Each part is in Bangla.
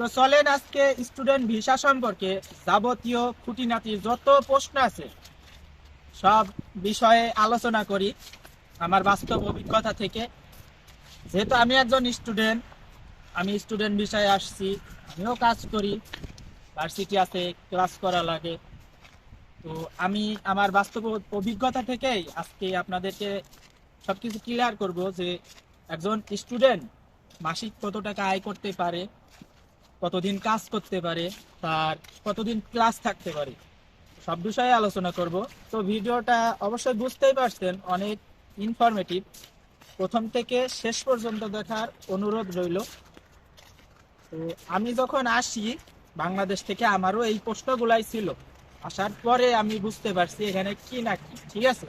তো চলেন আজকে স্টুডেন্ট ভিসা সম্পর্কে যাবতীয় খুঁটিনাটি যত প্রশ্ন আছে, সব বিষয়ে আলোচনা করি আমার বাস্তব অভিজ্ঞতা থেকে। যেহেতু আমি একজন স্টুডেন্ট আমি স্টুডেন্ট বিষয়ে আসছি, আমিও কাজ করি ভার্সিটি আছে ক্লাস করা লাগে। তো আমি আমার বাস্তব অভিজ্ঞতা থেকেই আজকে আপনাদেরকে সবকিছু ক্লিয়ার করব যে একজন স্টুডেন্ট মাসিক কত টাকা আয় করতে পারে কতদিন কাজ করতে পারে, তার কতদিন ক্লাস থাকতে পারে, সব বিষয়ে আলোচনা করব। তো ভিডিওটা অবশ্যই বুঝতেই পারছেন, অনেক ইনফরমেটিভ প্রথম থেকে শেষ পর্যন্ত দেখার অনুরোধ রইল। তো আমি যখন আসি, বাংলাদেশ থেকে আমারও এই প্রশ্নগুলাই ছিল। আসার পরে আমি বুঝতে পারছি এখানে কি না কি, ঠিক আছে?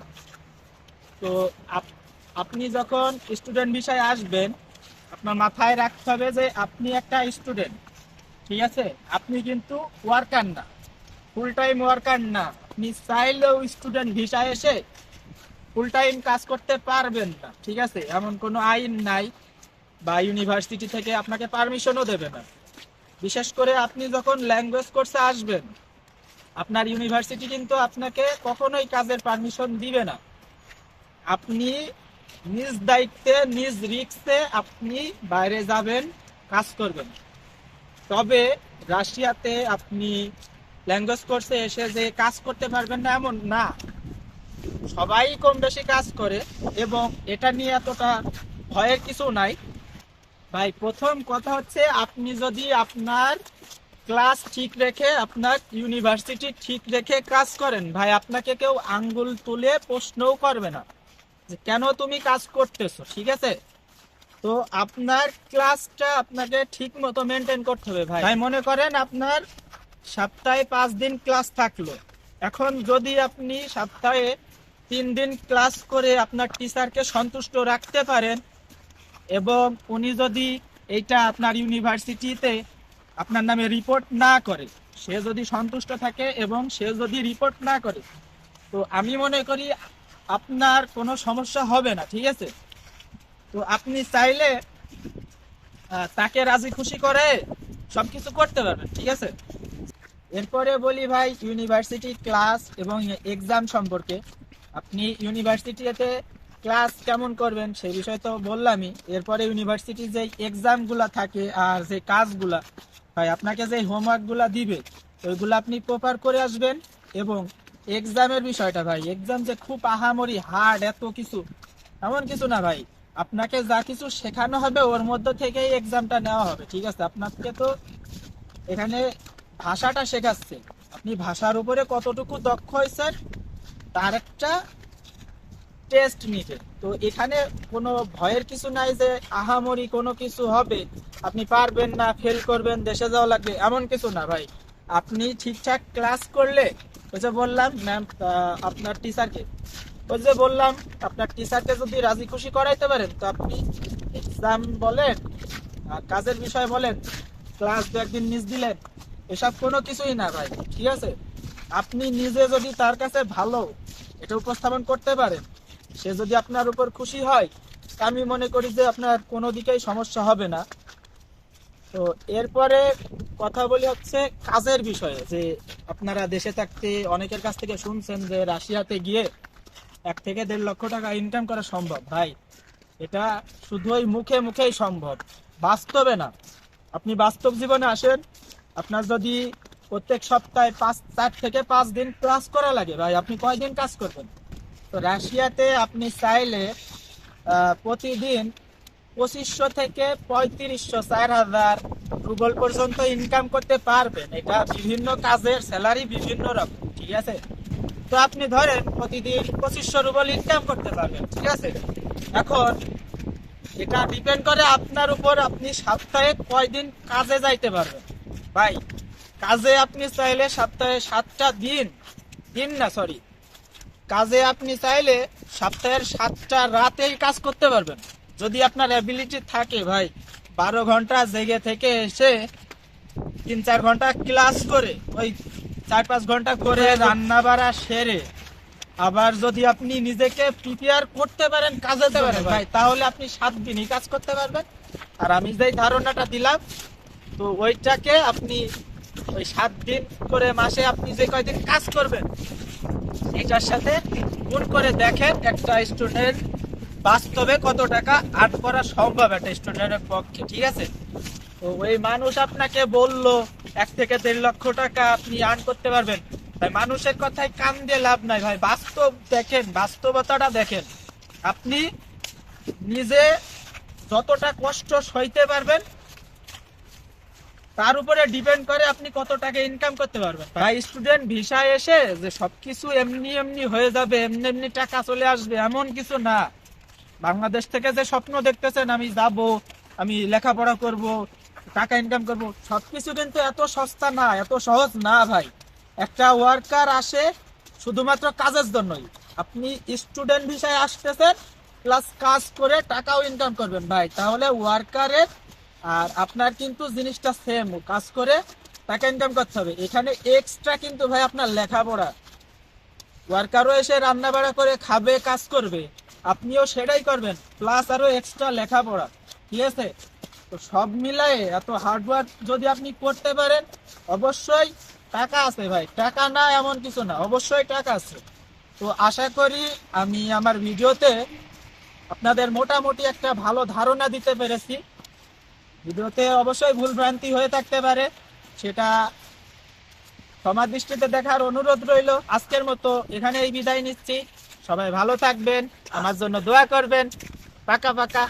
তো আপ- আপনি যখন স্টুডেন্ট বিষয়ে আসবেন, আপনার মাথায় রাখতে হবে যে আপনি একটা স্টুডেন্ট ঠিক আছে? আপনি কিন্তু ওয়ার্কার না। ফুল টাইম ওয়ার্কার না। আপনি চাইলেও স্টুডেন্ট ভিসা এসে ফুল টাইম কাজ করতে পারবেন না, ঠিক আছে? এমন কোনো আইন নাই বা ইউনিভার্সিটি থেকে আপনাকে পারমিশনও দেবে না। বিশেষ করে আপনি যখন ল্যাঙ্গুয়েজ কোর্সে আসবেন, আপনার ইউনিভার্সিটি কিন্তু আপনাকে কখনোই কাজের পারমিশন দিবে না। আপনি নিজ দায়িত্বে, নিজ রিক্সে আপনি বাইরে যাবেন, কাজ করবেন। তবে রাশিয়াতে আপনি ল্যাঙ্গুয়েজ কোর্সে এসে যে কাজ করতে পারবেন না এমন না। সবাই কম বেশি কাজ করে এবং এটা নিয়ে এতটা ভয়ের কিছু নাই। ভাই, প্রথম কথা হচ্ছে আপনি যদি আপনার ক্লাস ঠিক রেখে, আপনার ইউনিভার্সিটি ঠিক রেখে কাজ করেন, ভাই, আপনাকে কেউ আঙ্গুল তুলে প্রশ্নও করবে না যে কেন তুমি কাজ করতেছো, ঠিক আছে? তো আপনার ক্লাসটা আপনাকে ঠিক মতো মেনটেন করতে হবে ভাই। ভাই মনে করেন আপনার সপ্তাহে পাঁচ দিন ক্লাস থাকল। এখন যদি আপনি সপ্তাহে তিন দিন ক্লাস করে আপনার টিচারকে সন্তুষ্ট রাখতে পারেন এবং উনি যদি এইটা আপনার ইউনিভার্সিটিতে আপনার নামে রিপোর্ট না করে, সে যদি সন্তুষ্ট থাকে এবং সে যদি রিপোর্ট না করে, তো আমি মনে করি আপনার কোনো সমস্যা হবে না, ঠিক আছে? তো আপনি চাইলে তাকে রাজি খুশি করে সবকিছু করতে পারবেন, ঠিক আছে? এরপরে বলি ভাই ইউনিভার্সিটি ক্লাস এবং এক্সাম সম্পর্কে। আপনি ইউনিভার্সিটিতে ক্লাস কেমন করবেন সেই বিষয় তো বললামই। এরপরে ইউনিভার্সিটি যে এক্সামগুলা থাকে আর যে কাজগুলা, ভাই, আপনাকে যে হোমওয়ার্কগুলা দিবে, ওইগুলো আপনি প্রপার করে আসবেন এবং এক্সামের বিষয়টা ভাই এক্সাম যে খুব আহামরি হার্ড এত কিছু, এমন কিছু না ভাই। আপনাকে যা কিছু শেখানো হবে, ওর মধ্যে থেকেই এক্সামটা নেওয়া হবে, ঠিক আছে? আপনাকে তো এখানে ভাষাটা শেখাচ্ছে। আপনি ভাষার উপরে কতটুকু দক্ষ হয়েছেন, তার একটা টেস্ট নিবে তো এখানে কোনো ভয়ের কিছু নাই যে আহামরি কোনো কিছু হবে, আপনি পারবেন না ফেল করবেন, দেশে যাওয়া লাগবে, এমন কিছু না ভাই। আপনি ঠিকঠাক ক্লাস করলে, ওই বললাম ম্যাম আপনার টিচারকে ওই যে বললাম, আপনার টিচারকে যদি রাজি খুশি করাইতে পারেন, তো আপনি এক্সাম বলেন কাজের বিষয় বলেন ক্লাস দু একদিন মিস দিলেন, এসব কোনো কিছুই না ভাই, ঠিক আছে? আপনি নিজে যদি তার কাছে ভালো এটা উপস্থাপন করতে পারেন, সে যদি আপনার উপর খুশি হয়, আমি মনে করি যে আপনার কোনো দিকেই সমস্যা হবে না। তো এরপরে কথা বলি হচ্ছে কাজের বিষয়ে, যে আপনারা দেশে থাকতে অনেকের কাছ থেকে শুনছেন যে রাশিয়াতে গিয়ে এক থেকে দেড় লক্ষ টাকা ইনকাম করা সম্ভব, ভাই। এটা শুধুই মুখে মুখেই সম্ভব। বাস্তবে না। আপনি বাস্তব জীবনে আসেন, আপনার যদি প্রত্যেক সপ্তাহে পাঁচ, চার থেকে পাঁচ দিন ক্লাস করা লাগে, ভাই, আপনি কয়দিন কাজ করবেন? তো রাশিয়াতে আপনি চাইলে প্রতিদিন পঁচিশশো থেকে পঁয়ত্রিশশো, চার হাজার রুবল পর্যন্ত ইনকাম করতে পারবেন। এটা বিভিন্ন কাজের স্যালারি বিভিন্ন রকম, ঠিক আছে? তো আপনি ধরেন প্রতিদিন পঁচিশশো রুবল ইনকাম করতে পারবেন, ঠিক আছে? এখন এটা ডিপেন্ড করে আপনার উপর আপনি সপ্তাহে কয়দিন কাজে যাইতে পারবেন। ভাই, কাজে আপনি চাইলে সপ্তাহে সাতটা দিন দিন না সরি কাজে আপনি চাইলে সপ্তাহের সাতটা রাতেই কাজ করতে পারবেন। যদি আপনার অ্যাবিলিটি থাকে, ভাই, বারো ঘণ্টা জেগে থেকে এসে তিন চার ঘণ্টা ক্লাস করে ওই চার পাঁচ ঘণ্টা করে রান্না বাড়া সেরে। আবার যদি আপনি নিজেকে প্রিপেয়ার করতে পারেন, কাজে পারেন, ভাই, তাহলে আপনি সাত দিনই কাজ করতে পারবেন। আর আমি যেই ধারণাটা দিলাম, তো ওইটাকে আপনি ওই সাত দিন করে মাসে আপনি যে কয়দিন কাজ করবেন, এটার সাথে গুণ করে দেখেন একটা স্টুডেন্ট বাস্তবে কত টাকা আর্ট করা সম্ভব একটা স্টুডেন্টের পক্ষে, ঠিক আছে? তো ওই মানুষ আপনাকে বলল, এক থেকে দেড় লক্ষ টাকা আপনি আর্ন করতে পারবেন। ভাই মানুষের কথায় কান দিয়ে লাভ নাই ভাই। বাস্তব দেখেন, বাস্তবতাটা দেখেন। আপনি নিজে যতটা কষ্ট সইতে পারবেন, তার উপরে ডিপেন্ড করে আপনি কত টাকা ইনকাম করতে পারবেন। ভাই স্টুডেন্ট ভিসায় এসে যে সবকিছু এমনি এমনি হয়ে যাবে, এমনি এমনি টাকা চলে আসবে, এমন কিছু না। বাংলাদেশ থেকে যে স্বপ্ন দেখতেছেন, আমি যাব, আমি লেখাপড়া করব, টাকা ইনকাম করব, সবকিছু কিন্তু এত সস্তা না, এত সহজ না ভাই। একটা ওয়ার্কার আসে শুধুমাত্র কাজের জন্যই। আপনি স্টুডেন্ট ভিসায় আসতেছেন প্লাস কাজ করে টাকাও ইনকাম করবেন ভাই। তাহলে ওয়ার্কারের আর আপনার কিন্তু জিনিসটা সেম কাজ করে টাকা ইনকাম করতে হবে। এখানে এক্সট্রা কিন্তু ভাই আপনার লেখাপড়া। ওয়ার্কারও এসে রান্না বাড়া করে খাবে, কাজ করবে। আপনিও সেটাই করবেন প্লাস আরও এক্সট্রা লেখাপড়া, ঠিক আছে? তো সব মিলাই এত হার্ডওয়ার্ক যদি আপনি করতে পারেন, অবশ্যই টাকা আছে ভাই। টাকা না এমন কিছু না, অবশ্যই টাকা আছে। তো আশা করি আমি আমার ভিডিওতে আপনাদের মোটামুটি একটা ভালো ধারণা দিতে পেরেছি। ভিডিওতে অবশ্যই ভুল ভ্রান্তি হয়ে থাকতে পারে, সেটা সমাজ দৃষ্টিতে দেখার অনুরোধ রইল। আজকের মতো এখানে এই বিদায় নিচ্ছি। সবাই ভালো থাকবেন আমার জন্য দোয়া করবেন। পাকা পাকা।